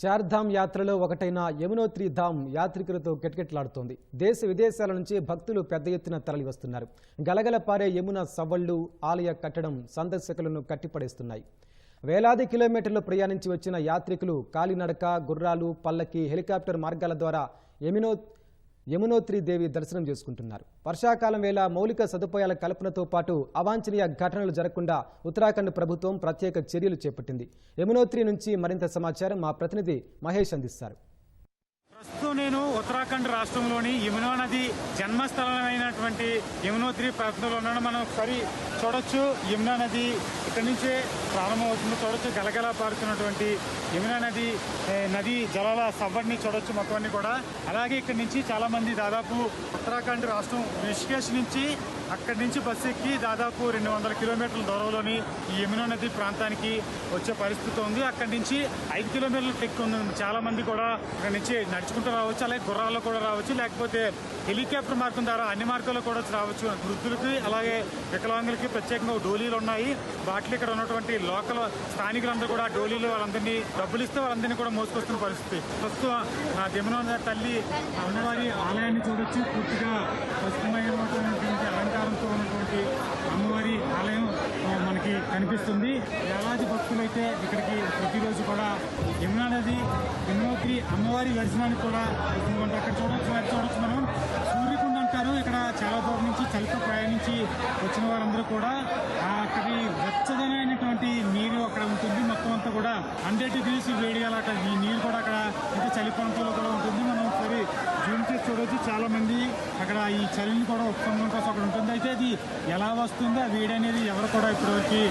చార్ధామ్ యాత్రలో ఒకటైన యమునోత్రి ధామ్ యాత్రికులతో కిటకిటలాడుతోంది. దేశ విదేశాల నుంచి భక్తులు పెద్ద ఎత్తున తరలి వస్తున్నారు గలగల పారే యమున సవ్వళ్ళు ఆలయ కట్టడం సందర్శకులను కట్టిపడేస్తున్నాయి. వేలాది కిలోమీటర్లు ప్రయాణించి వచ్చిన యాత్రికులు కాలినడక గుర్రాలు పల్లకి హెలికాప్టర్ మార్గాల ద్వారా యమునో యమునోత్రి దేవి దర్శనం చేసుకుంటున్నారు. వర్షాకాలం వేళ మౌలిక సదుపాయాల కల్పనతో పాటు అవాంఛనీయ ఘటనలు జరగకుండా ఉత్తరాఖండ్ ప్రభుత్వం ప్రత్యేక చర్యలు చేపట్టింది. యమునోత్రి నుంచి మరింత సమాచారం మా ప్రతినిధి మహేష్ అందిస్తారు. ప్రస్తుతం నేను ఉత్తరాఖండ్ రాష్ట్రంలోని యమునా నది జన్మస్థలమైనటువంటి యమునోద్రి ప్రాంతంలో ఉన్నాను. మనం ఒకసారి చూడొచ్చు యమునా నది ఇక్కడి నుంచే ప్రారంభమవుతుంది. చూడొచ్చు గలగల పారుతున్నటువంటి యమునా నది నది జలాల సవ్వడిని చూడొచ్చు మొత్తం అన్ని కూడా. అలాగే ఇక్కడి నుంచి చాలా మంది దాదాపు ఉత్తరాఖండ్ రాష్ట్రం రిషికేశ్ నుంచి అక్కడి నుంచి బస్సు ఎక్కి దాదాపు రెండు వందల కిలోమీటర్ల దూరంలోని ఈ యమునా నది ప్రాంతానికి వచ్చే పరిస్థితి ఉంది. అక్కడి నుంచి ఐదు కిలోమీటర్ల టెక్ ఉంది. చాలా మంది కూడా అక్కడి నుంచి నడుచుకుంటూ రావచ్చు అలాగే గుర్రాల్లో కూడా రావచ్చు లేకపోతే హెలికాప్టర్ మార్గం ద్వారా అన్ని మార్గాల్లో కూడా రావచ్చు. వృద్ధులకి అలాగే వికలాంగులకి ప్రత్యేకంగా డోలీలు ఉన్నాయి. వాటిలో ఇక్కడ ఉన్నటువంటి లోకల్ స్థానికులందరూ కూడా డోలీలు వాళ్ళందరినీ డబ్బులు ఇస్తే వాళ్ళందరినీ కూడా మోసుకొస్తున్న పరిస్థితి. ప్రస్తుతం ఆ యమునా తల్లి అమ్మవారి ఆలయాన్ని చూడొచ్చు. పూర్తిగా పసుపుమైనటువంటి అలంకారంతో ఉన్నటువంటి అమ్మవారి ఆలయం ఆ, మనకి కనిపిస్తుంది వేలాది భక్తులైతే ఇక్కడికి ప్రతిరోజు కూడా యమునా నది యమునోత్రి అమ్మవారి దర్శనానికి కూడా అక్కడ చూడొచ్చు చూడొచ్చు మనం. సూర్యకుండ అంటారు ఇక్కడ చాలా దూరం నుంచి చలితో ప్రయాణించి వచ్చిన వారందరూ కూడా అక్కడి వెచ్చదనైనటువంటి నీరు అక్కడ ఉంటుంది. మొత్తం అంతా కూడా హండ్రెడ్ డిగ్రీస్ వేడి అలా అక్కడ ఈ నీరు కూడా అక్కడ అయితే చలి ప్రాంతంలో కూడా ఉంటుంది. మనం ఒకసారి జూమ్ చేసి చూడొచ్చు. చాలా మంది అక్కడ ఈ చలిని కూడా ఉపశమనం కోసం అక్కడ ఉంటుంది. అయితే అది ఎలా వస్తుందో ఆ వేడి అనేది ఎవరు కూడా ఇప్పటివరకు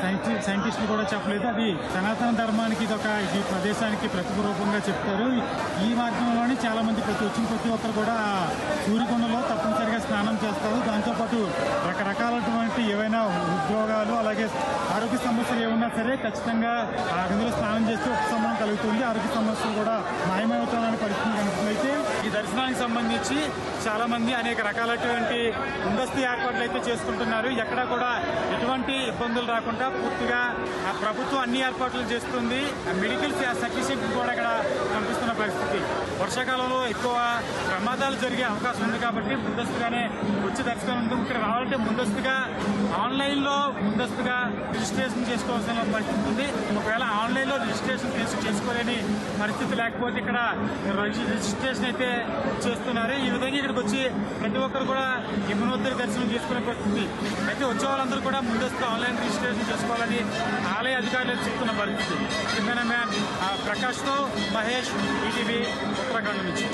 సైంటి సైంటిస్టులు కూడా చెప్పలేదు. అది సనాతన ధర్మానికి ఇది ఒక ఈ ప్రదేశానికి ప్రతిరూపంగా చెప్తారు. ఈ మార్గంలోనే చాలా మంది ప్రతి వచ్చిన ప్రతి ఒక్కరు కూడా సూర్యకొండ సమయంలో తప్పనిసరిగా స్నానం చేస్తారు దాంతోపాటు రకరకాలటువంటి ఏవైనా ఉద్యోగాలు అలాగే ఆరోగ్య సమస్యలు ఏమన్నా సరే ఖచ్చితంగా ఆ స్నానం చేస్తే ఉపశమనం కలుగుతుంది. ఆరోగ్య సమస్యలు కూడా మాయమవుతామనే పరిస్థితి కనిపిస్తుంది. అయితే ఈ దర్శనానికి సంబంధించి చాలా మంది అనేక రకాలైనటువంటి ముందస్తు ఏర్పాట్లు అయితే చేసుకుంటున్నారు. ఎక్కడ కూడా ఎటువంటి ఇబ్బందులు రాకుండా పూర్తిగా ఆ ప్రభుత్వం అన్ని ఏర్పాట్లు చేస్తుంది. మెడికల్ సఫిషియెంట్ కూడా వర్షాకాలంలో ఎక్కువ ప్రమాదాలు జరిగే అవకాశం ఉంది కాబట్టి ముందస్తుగానే వచ్చి దర్శనం ఉంటుంది ఇక్కడ రావాలంటే ముందస్తుగా ఆన్లైన్లో ముందస్తుగా రిజిస్ట్రేషన్ చేసుకోవాల్సిన పరిస్థితి ఉంది. ఒకవేళ ఆన్లైన్లో రిజిస్ట్రేషన్ చేసుకోలేని పరిస్థితి లేకపోతే ఇక్కడ రిజిస్ట్రేషన్ అయితే చేస్తున్నారు. ఈ విధంగా ఇక్కడికి వచ్చి ప్రతి ఒక్కరు కూడా యమునోత్తరి దర్శనం చేసుకునే పరిస్థితి. అయితే వచ్చే వాళ్ళందరూ కూడా ముందస్తు ఆన్లైన్ రిజిస్ట్రేషన్ చేసుకోవాలని ఆలయ అధికారులు చెప్తున్న పరిస్థితి. మ్యామ్ ప్రకాష్తో మహేష్ ఈటీవీ ఉత్తరాఖండ్ నుంచి